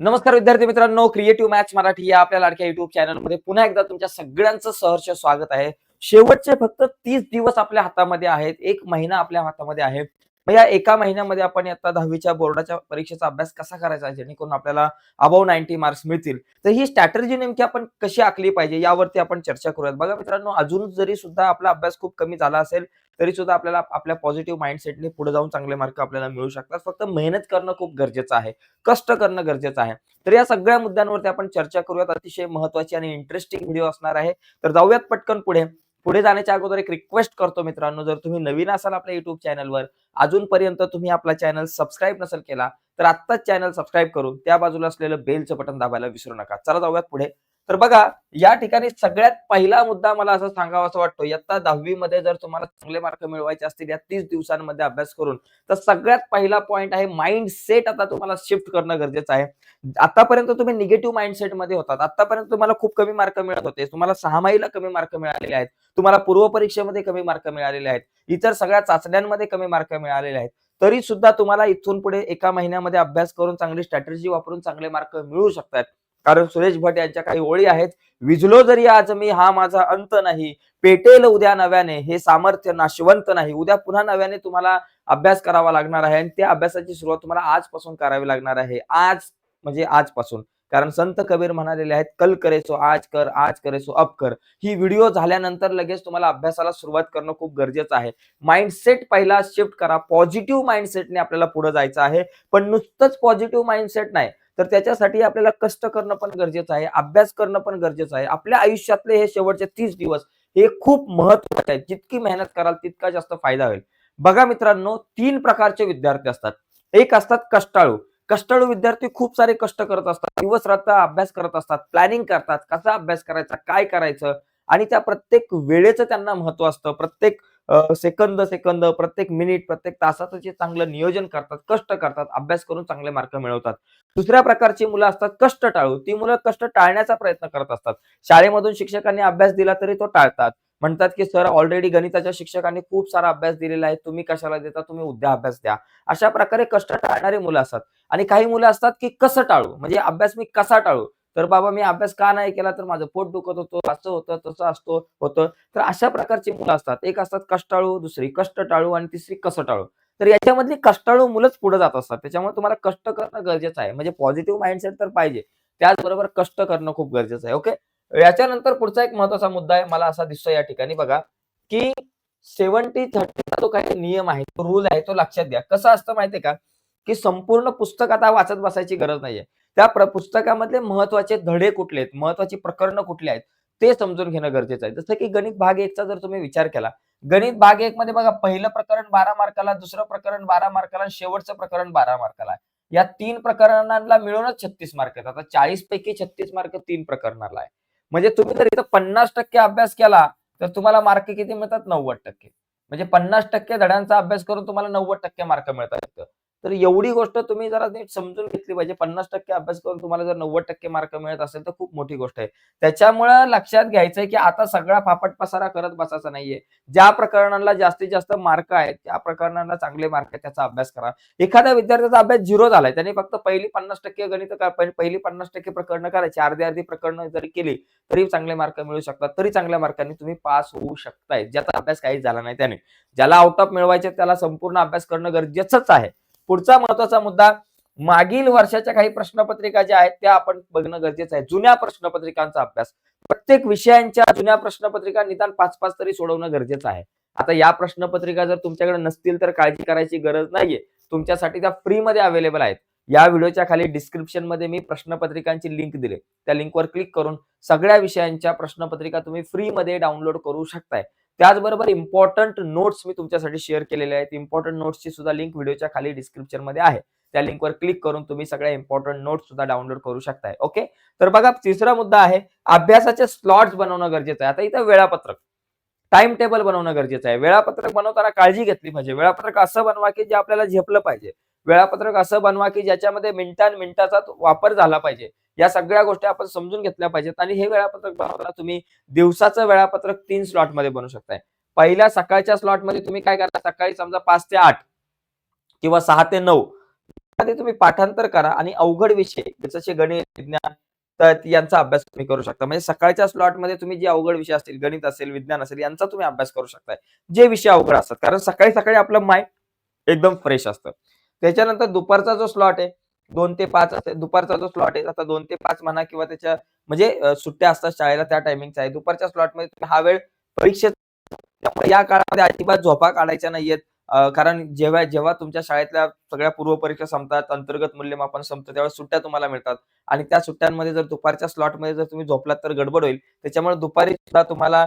नमस्कार विद्यार्थी मित्रांनो क्रिएटिव्ह मॅच मराठी या आपल्या लाडक्या युट्यूब चॅनलमध्ये पुन्हा एकदा तुमच्या सगळ्यांचं सहर्ष स्वागत आहे. शेवटचे फक्त तीस दिवस आपल्या हातामध्ये आहेत. एक महिना आपल्या हातामध्ये आहे. या एका महिन्यामध्ये आपण आता दहावीच्या बोर्डाच्या परीक्षेचा अभ्यास कसा करायचा जेणेकरून आपल्याला अबाव नाईन्टी मार्क्स मिळतील. तर ही स्ट्रॅटर्जी नेमकी आपण कशी आखली पाहिजे? यावरती आपण चर्चा करूयात. बघा मित्रांनो अजून जरी सुद्धा आपला अभ्यास खूप कमी झाला असेल तरी सुद्धा आपल्याला आपल्या पॉझिटिव्ह माइंडसेटने पुढे जाऊन चांगले मार्क आपल्याला मिळू शकतात. फक्त मेहनत करणं खूप गरजेचं आहे. कष्ट करणं गरजेचं आहे. तर या सगळ्या मुद्द्यांवरती आपण चर्चा करूयात. अतिशय महत्वाची आणि इंटरेस्टिंग व्हिडिओ असणार आहे. तर जाऊयात पटकन पुढे. पुढे जाण्याच्या अगोदर एक रिक्वेस्ट करतो मित्रांनो जर तुम्ही नवीन असाल आपल्या युट्यूब चॅनलवर अजूनपर्यंत तुम्ही आपला चॅनल सबस्क्राईब नसेल केला तर आत्ताच चॅनल सबस्क्राईब करून त्या बाजूला असलेलं बेलचं बटन दाबायला विसरू नका. चला जाऊयात पुढे. तर बघा या ठिकाणी सगळ्यात पहिला मुद्दा मला असं सांगावा असं वाटतो इयत्ता दहावी मध्ये जर तुम्हाला चांगले मार्क मिळवायचे असतील या तीस दिवसांमध्ये अभ्यास करून तर सगळ्यात पहिला पॉईंट आहे माइंड सेट आता तुम्हाला शिफ्ट करणं गरजेचं आहे. आतापर्यंत तुम्ही निगेटिव्ह माइंडसेटमध्ये होतात. आतापर्यंत तुम्हाला खूप कमी मार्क मिळत होते. तुम्हाला सहामाहीला कमी मार्क मिळालेले आहेत. तुम्हाला पूर्व परीक्षेमध्ये कमी मार्क मिळालेले आहेत. इतर सगळ्या चाचण्यांमध्ये कमी मार्क मिळालेले आहेत. तरी सुद्धा तुम्हाला इथून पुढे एका महिन्यामध्ये अभ्यास करून चांगली स्ट्रॅटेजी वापरून चांगले मार्क मिळू शकतात. कारण सुरेश भट यांच्या काही ओळी आहेत. विजलो जरी आज मी हा माझा अंत नाही. पेटेल उद्या नव्याने हे सामर्थ्य नाशवंत नाही. उद्या पुन्हा नव्याने तुम्हाला अभ्यास करावा लागणार आहे आणि त्या अभ्यासाची सुरुवात तुम्हाला आजपासून करावी लागणार आहे. आज म्हणजे आजपासून. कारण संत कबीर म्हणालेले आहेत कल करेसो आज कर आज करेसो अप कर. ही व्हिडिओ झाल्यानंतर लगेच तुम्हाला अभ्यासाला सुरुवात करणं खूप गरजेचं आहे. माइंडसेट पहिला शिफ्ट करा. पॉझिटिव्ह माइंडसेटने आपल्याला पुढे जायचं आहे. पण नुसतंच पॉझिटिव्ह माइंडसेट नाही. तर त्याच्यासाठी आपल्याला कष्ट करणं पण गरजेचं आहे अभ्यास करणं पण गरजेचं आहे. आपल्या आयुष्यातले हे शेवटचे तीस दिवस हे खूप महत्त्वाचे आहेत. जितकी मेहनत कराल तितका जास्त फायदा होईल. बघा मित्रांनो तीन प्रकारचे विद्यार्थी असतात. एक असतात कष्टाळू. कष्टाळू विद्यार्थी खूप सारे कष्ट करत असतात. दिवस रात्र अभ्यास करत असतात प्लॅनिंग करतात कसा अभ्यास करायचा काय करायचं आणि त्या प्रत्येक वेळेचं त्यांना महत्त्व असतं. प्रत्येक सेकंद सेकंद प्रत्येक मिनिट प्रत्येक तासाचं जे चांगलं नियोजन करतात कष्ट करतात अभ्यास करून चांगले मार्क मिळवतात. दुसऱ्या प्रकारची मुलं असतात कष्ट टाळू ती मुलं कष्ट टाळण्याचा प्रयत्न करत असतात. शाळेमधून शिक्षकांनी अभ्यास दिला तरी तो टाळतात. म्हणतात की सर ऑलरेडी गणिताच्या शिक्षकांनी खूप सारा अभ्यास दिलेला आहे. तुम्ही कशाला देता? तुम्ही उद्या अभ्यास द्या. अशा प्रकारे कष्ट टाळणारी मुलं असतात. आणि काही मुलं असतात की कसं टाळू? म्हणजे अभ्यास मी कसा टाळू? तर बाबा मी अभ्यास का नाही केला? तर माझं पोट दुखत होतं असं होतं तसं असतो होतं. तर अशा प्रकारची मुलं असतात. एक असतात कष्टाळू दुसरी कष्ट टाळू आणि तिसरी कसं टाळू तर याच्यामधली कष्टाळू मुलंच पुढे जात असतात. त्याच्यामुळे तुम्हाला कष्ट करणं गरजेचं आहे. म्हणजे पॉझिटिव्ह माइंडसेट तर पाहिजे. त्याचबरोबर कष्ट करणं खूप गरजेचं आहे. ओके याच्यानंतर पुढचा एक महत्त्वाचा मुद्दा आहे. मला असा दिसतो या ठिकाणी बघा की सेव्हन्टी थर्टीचा जो काही नियम आहे तो रूल आहे तो लक्षात घ्या. कसं असतं माहितीये का? की संपूर्ण पुस्तक आता वाचत बसायची गरज नाहीये. त्या पुस्तकामधले महत्त्वाचे धडे कुठले आहेत? महत्वाची प्रकरणं कुठली आहेत? ते समजून घेणं गरजेचं आहे. जसं की गणित भाग एकचा जर तुम्ही विचार केला गणित भाग एक मध्ये बघा पहिलं प्रकरण बारा मार्काला दुसरं प्रकरण बारा मार्काला शेवटचं प्रकरण बारा मार्काला या तीन प्रकरणांना मिळूनच छत्तीस मार्क आहेत आता चाळीस पैकी छत्तीस मार्क तीन प्रकरणाला आहे. म्हणजे तुम्ही जर इथं पन्नास टक्के अभ्यास केला तर तुम्हाला मार्क किती मिळतात? नव्वद टक्के. म्हणजे पन्नास टक्के धड्यांचा अभ्यास करून तुम्हाला नव्वद टक्के मार्क मिळतात तर एवढी गोष्ट तुम्ही जरा नीट समजून घेतली पाहिजे. पन्नास टक्के अभ्यास करून तुम्हाला जर नव्वद टक्के मार्क मिळत असेल तर खूप मोठी गोष्ट आहे. त्याच्यामुळं लक्षात घ्यायचंय की आता सगळा फापट पसारा करत बसायचा नाहीये. ज्या प्रकरणाला जास्तीत जास्त मार्क आहेत त्या प्रकरणाला चांगले मार्क आहेत त्याचा अभ्यास करा. एखाद्या विद्यार्थ्याचा अभ्यास झिरो झालाय त्यांनी फक्त पहिली पन्नास टक्के गणित पहिली पन्नास टक्के प्रकरण करायची अर्धी अर्धी प्रकरण जरी केली तरी चांगले मार्क मिळू शकतात. तरी चांगल्या मार्कांनी तुम्ही पास होऊ शकताय. ज्याचा अभ्यास काहीच झाला नाही त्याने. ज्याला आउट ऑफ मिळवायचे त्याला संपूर्ण अभ्यास करणं गरजेचंच आहे. पुढचा महत्त्वाचा मुद्दा मागील वर्षाच्या काही प्रश्नपत्रिका ज्या आहेत त्या आपण बघणं गरजेचं आहे. जुन्या प्रश्नपत्रिकांचा अभ्यास. प्रत्येक विषयांच्या जुन्या प्रश्नपत्रिका निदान पाच पाच तरी सोडवणं गरजेचं आहे. आता या प्रश्नपत्रिका जर तुमच्याकडे नसतील तर काळजी करायची गरज नाहीये. तुमच्यासाठी त्या फ्रीमध्ये अवेलेबल आहेत. या व्हिडिओच्या खाली डिस्क्रिप्शनमध्ये मी प्रश्नपत्रिकांची लिंक दिले. त्या लिंकवर क्लिक करून सगळ्या विषयांच्या प्रश्नपत्रिका तुम्ही फ्रीमध्ये डाउनलोड करू शकताय. त्याचबरोबर इम्पॉर्टंट नोट्स मी तुमच्यासाठी शेअर केलेले आहेत. इम्पॉर्टंट नोट्सची सुद्धा लिंक व्हिडिओच्या खाली डिस्क्रिप्शनमध्ये आहे. त्या लिंकवर क्लिक करून तुम्ही सगळ्या इम्पॉर्टंट नोट्स सुद्धा डाउनलोड करू शकताय. ओके तर बघा तिसरा मुद्दा आहे अभ्यासाचे स्लॉट्स बनवणं गरजेचं आहे. आता इथं वेळापत्रक. टाइम टेबल बनवणं गरजेचं आहे. वेळापत्रक बनवताना काळजी घेतली पाहिजे. वेळापत्रक असं बनवा की जे आपल्याला झेपलं पाहिजे. वेळापत्रक असं बनवा की ज्याच्यामध्ये मिनिटां मिनिटाचा वापर झाला पाहिजे. या सगळ्या गोष्टी आपण समजून घेतल्या पाहिजेत आणि हे वेळापत्रक बनवताना तुम्ही दिवसाचं वेळापत्रक तीन स्लॉटमध्ये बनवू शकताय. पहिल्या सकाळच्या स्लॉटमध्ये तुम्ही काय करा सकाळी समजा पाच ते आठ किंवा सहा ते नऊ मध्ये तुम्ही पाठांतर करा आणि अवघड विषय जसे गणित विज्ञान तर यांचा अभ्यास तुम्ही करू शकता. म्हणजे सकाळच्या स्लॉटमध्ये तुम्ही जे अवघड विषय असतील गणित असेल विज्ञान असेल यांचा तुम्ही अभ्यास करू शकताय. जे विषय अवघड असतात कारण सकाळी सकाळी आपलं माइंड एकदम फ्रेश असतं. त्याच्यानंतर दुपारचा जो स्लॉट आहे दोन ते पाच असेल दुपारचा जो स्लॉट आहे आता दोन ते पाच म्हणा किंवा त्याच्या म्हणजे सुट्ट्या असतात शाळेला त्या टायमिंगचा आहे दुपारच्या स्लॉटमध्ये हा वेळ परीक्षेत या काळामध्ये अजिबात झोपा काढायच्या नाहीयेत. कारण जेव्हा जेव्हा तुमच्या शाळेतल्या सगळ्या पूर्वपरीक्षा संपतात अंतर्गत मूल्यमापन संपतं त्यावेळेस सुट्ट्या तुम्हाला मिळतात. आणि त्या सुट्ट्यांमध्ये जर दुपारच्या स्लॉटमध्ये जर तुम्ही झोपलात तर गडबड होईल. त्याच्यामुळे दुपारी सुद्धा तुम्हाला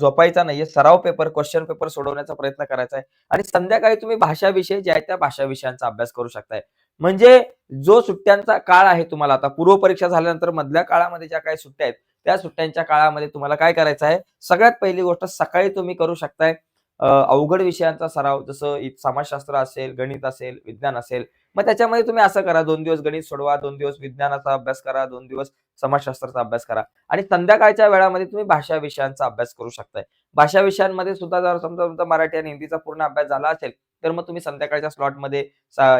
झोपायचा नाहीये. सराव पेपर क्वेश्चन पेपर सोडवण्याचा प्रयत्न करायचा आहे. आणि संध्याकाळी तुम्ही भाषा विषय जे आहे त्या भाषा विषयांचा अभ्यास करू शकताय. म्हणजे जो सुट्ट्यांचा काळ आहे तुम्हाला आता पूर्व परीक्षा झाल्यानंतर मधल्या काळामध्ये ज्या काही सुट्ट्या आहेत त्या सुट्ट्यांच्या काळामध्ये तुम्हाला काय करायचं आहे? सगळ्यात पहिली गोष्ट सकाळी तुम्ही करू शकताय. अवघड विषयांचा सराव जसं समाजशास्त्र असेल गणित असेल विज्ञान असेल मग त्याच्यामध्ये तुम्ही असं करा दोन दिवस गणित सोडवा दोन दिवस विज्ञानाचा अभ्यास करा दोन दिवस समाजशास्त्राचा अभ्यास करा आणि संध्याकाळच्या वेळामध्ये तुम्ही भाषा विषयांचा अभ्यास करू शकताय. भाषा विषयांमध्ये सुद्धा जर समजा तुमचा मराठी आणि हिंदीचा पूर्ण अभ्यास झाला असेल तर मग तुम्ही संध्याकाळच्या स्लॉटमध्ये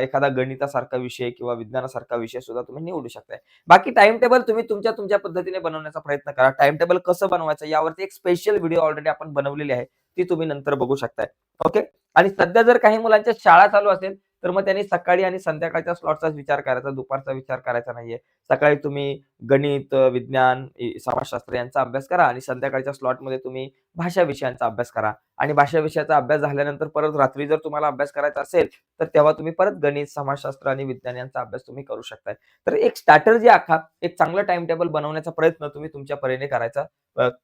एखादा गणितासारखा विषय किंवा विज्ञानासारखा विषय सुद्धा तुम्ही निवडू शकताय. बाकी टाइम टेबल तुम्ही तुमच्या तुमच्या पद्धतीने बनवण्याचा प्रयत्न करा. टाइम टेबल कसं बनवायचं यावरती एक स्पेशल व्हिडिओ ऑलरेडी आपण बनवलेली आहे. ती तुम्ही नंतर बघू शकताय. ओके आणि सध्या जर काही मुलांच्या शाळा चालू असेल तर मग त्यांनी सकाळी आणि संध्याकाळच्या स्लॉटचाच विचार करायचा. दुपारचा विचार करायचा नाहीये. सकाळी तुम्ही गणित विज्ञान समाजशास्त्र यांचा अभ्यास करा आणि संध्याकाळच्या स्लॉटमध्ये तुम्ही भाषा विषयांचा अभ्यास करा. आणि भाषा विषयाचा अभ्यास झाल्यानंतर परत रात्री जर तुम्हाला अभ्यास करायचा असेल तर तेव्हा तुम्ही परत गणित समाजशास्त्र आणि विज्ञान यांचा अभ्यास तुम्ही करू शकताय. तर एक स्ट्रॅटर्जी आखा एक चांगलं टाइम टेबल बनवण्याचा प्रयत्न तुम्ही तुमच्या परीने करायचा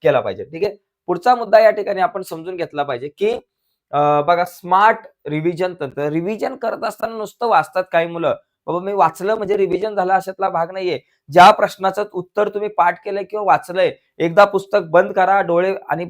केला पाहिजे. ठीक आहे? पुढचा मुद्दा या ठिकाणी आपण समजून घेतला पाहिजे की बघा स्मार्ट रिव्हिजन तंत्र. रिव्हिजन करत असताना नुसतं वाचतात काही मुलं. बाबा मी वाचलं म्हणजे रिव्हिजन झाला अशातला भाग नाहीये. ज्या प्रश्नाचं उत्तर तुम्ही पाठ केलंय किंवा वाचलंय एकदा पुस्तक बंद करा डोळे आणि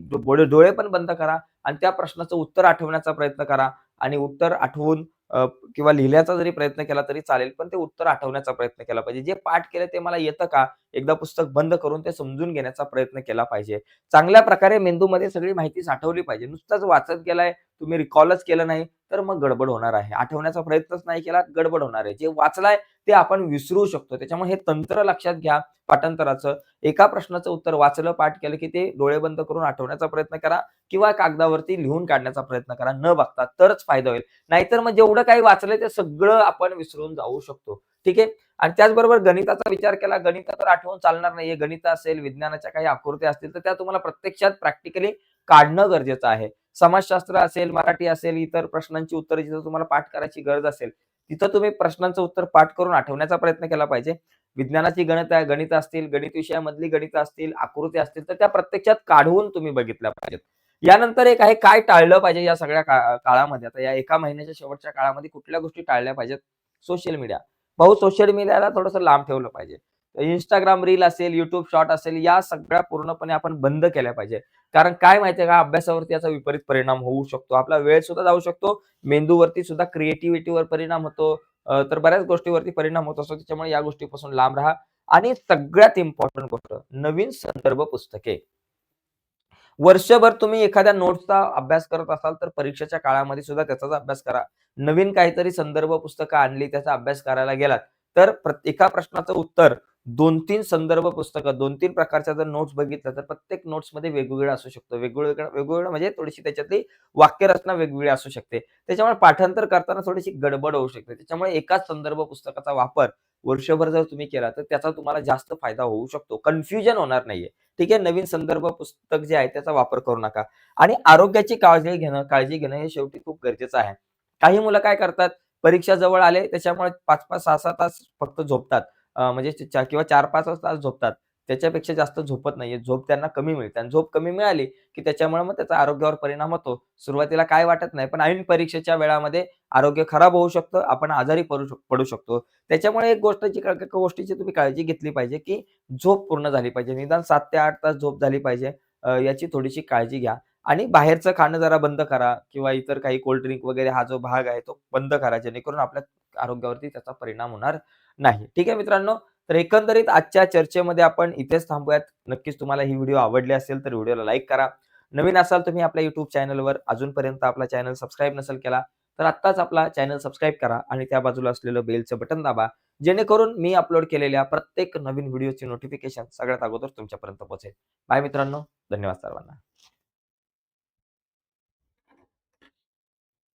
डोळे पण बंद करा आणि त्या प्रश्नाचं उत्तर आठवण्याचा प्रयत्न करा आणि उत्तर आठवून किंवा लिहिण्याचा जरी प्रयत्न केला तरी चालेल पण ते उत्तर आठवण्याचा प्रयत्न केला पाहिजे. जे पाठ केलं ते मला येतं का? एकदा पुस्तक बंद करून ते समजून घेण्याचा प्रयत्न केला पाहिजे. चांगल्या प्रकारे मेंदूमध्ये सगळी माहिती साठवली पाहिजे. नुसताच वाचत गेलाय तुम्ही रिकॉलच केलं नाही तर मग गडबड होणार आहे. आठवण्याचा प्रयत्नच नाही केला गडबड होणार आहे. जे वाचलाय ते आपण विसरू शकतो. त्याच्यामुळे हे तंत्र लक्षात घ्या पाठांतराचं. एका प्रश्नाचं उत्तर वाचलं पाठ केलं की ते डोळे बंद करून आठवण्याचा प्रयत्न करा किंवा कागदावरती लिहून काढण्याचा प्रयत्न करा. न बघता तरच फायदा होईल. नाहीतर मग जेवढं काही वाचलंय ते सगळं आपण विसरून जाऊ शकतो. ठीक आहे? आणि त्याचबरोबर गणिताचा विचार केला. गणित तर आठवून चालणार नाहीये. गणित असेल विज्ञानाच्या काही आकृती असतील तर त्या तुम्हाला प्रत्यक्षात प्रॅक्टिकली काढणं गरजेचं आहे. समाजशास्त्र असेल मराठी असेल इतर प्रश्नांची उत्तरे जिथं तुम्हाला पाठ करायची गरज असेल तिथं तुम्ही प्रश्नांचं उत्तर पाठ करून आठवण्याचा प्रयत्न केला पाहिजे. विज्ञानाची गणित गणित असतील गणित विषयामधली गणित असतील आकृती असतील तर त्या प्रत्यक्षात काढून तुम्ही बघितल्या पाहिजेत. यानंतर एक आहे काय टाळलं पाहिजे या सगळ्या काळामध्ये? आता या एका महिन्याच्या शेवटच्या काळामध्ये कुठल्या गोष्टी टाळल्या पाहिजेत? Social media. भाऊ सोशल मीडियाला थोडस लांब ठेवलं पाहिजे. इंस्टाग्राम रील असेल युट्यूब शॉर्ट असेल या सगळ्या पूर्णपणे आपण बंद केल्या पाहिजे. कारण काय माहितीये का? अभ्यासावरती याचा विपरीत परिणाम होऊ शकतो. आपला वेळ सुद्धा जाऊ शकतो. मेंदूवरती सुद्धा क्रिएटिव्हिटीवर परिणाम होतो. तर बऱ्याच गोष्टीवरती परिणाम होत असतो. त्याच्यामुळे या गोष्टीपासून लांब राहा. आणि सगळ्यात इम्पॉर्टंट गोष्ट नवीन संदर्भ पुस्तके. वर्षभर तुम्ही एखाद्या नोट्सचा अभ्यास करत असाल तर परीक्षेच्या काळामध्ये सुद्धा त्याचाच अभ्यास करा. नवीन काहीतरी संदर्भ पुस्तकं आणली त्याचा अभ्यास करायला गेलात तर एका प्रश्नाचं उत्तर दोन तीन संदर्भ पुस्तकं दोन तीन प्रकारच्या जर नोट्स बघितल्या तर प्रत्येक नोट्समध्ये वेगवेगळं असू शकतो. वेगवेगळं वेगवेगळं म्हणजे थोडीशी त्याच्यातली वाक्यरचना वेगवेगळी असू शकते. त्याच्यामुळे पाठांतर करताना थोडीशी गडबड होऊ शकते. त्याच्यामुळे एकाच संदर्भ पुस्तकाचा वापर वर्षभर जर तुम्ही केला तर त्याचा तुम्हाला जास्त फायदा होऊ शकतो. कन्फ्युजन होणार नाहीये. ठीक आहे? नवीन संदर्भ पुस्तक जे आहे त्याचा वापर करू नका. आणि आरोग्याची काळजी घेणं काळजी घेणं हे शेवटी खूप गरजेचं आहे. काही मुलं काय करतात? परीक्षा जवळ आले त्याच्यामुळे पाच पाच सहा सहा तास फक्त झोपतात. म्हणजे किंवा चार पाच तास झोपतात. त्याच्यापेक्षा जास्त झोपत नाहीये झोप त्यांना कमी मिळते आणि झोप कमी मिळाली की त्याच्यामुळे मग त्याचा आरोग्यावर परिणाम होतो. सुरुवातीला काय वाटत नाही पण ऐन परीक्षेच्या वेळामध्ये आरोग्य खराब होऊ शकतं आपण आजारी पडू पडू शकतो. त्याच्यामुळे एक गोष्टीची गोष्टीची तुम्ही काळजी घेतली पाहिजे की झोप पूर्ण झाली पाहिजे. निदान सात ते आठ तास झोप झाली पाहिजे. याची थोडीशी काळजी घ्या आणि बाहेरचं खाणं जरा बंद करा किंवा इतर काही कोल्ड ड्रिंक वगैरे हा जो भाग आहे तो बंद करा जेणेकरून आपल्या आरोग्यावरती त्याचा परिणाम होणार नाही. ठीक आहे मित्रांनो तर एकंदरीत आजच्या चर्चेमध्ये आपण इथेच थांबूयात. नक्कीच तुम्हाला ही व्हिडिओ आवडली असेल तर व्हिडिओला लाईक करा. नवीन असाल तुम्ही आपल्या युट्यूब चॅनलवर अजूनपर्यंत आपला चॅनल सबस्क्राईब नसेल केला तर आत्ताच आपला चॅनल सबस्क्राईब करा आणि त्या बाजूला असलेलं बेलचं बटन दाबा. जेणेकरून मी अपलोड केलेल्या प्रत्येक नवीन व्हिडिओची नोटिफिकेशन सगळ्यात अगोदर तुमच्यापर्यंत पोहोचेल. बाय मित्रांनो धन्यवाद सर्वांना.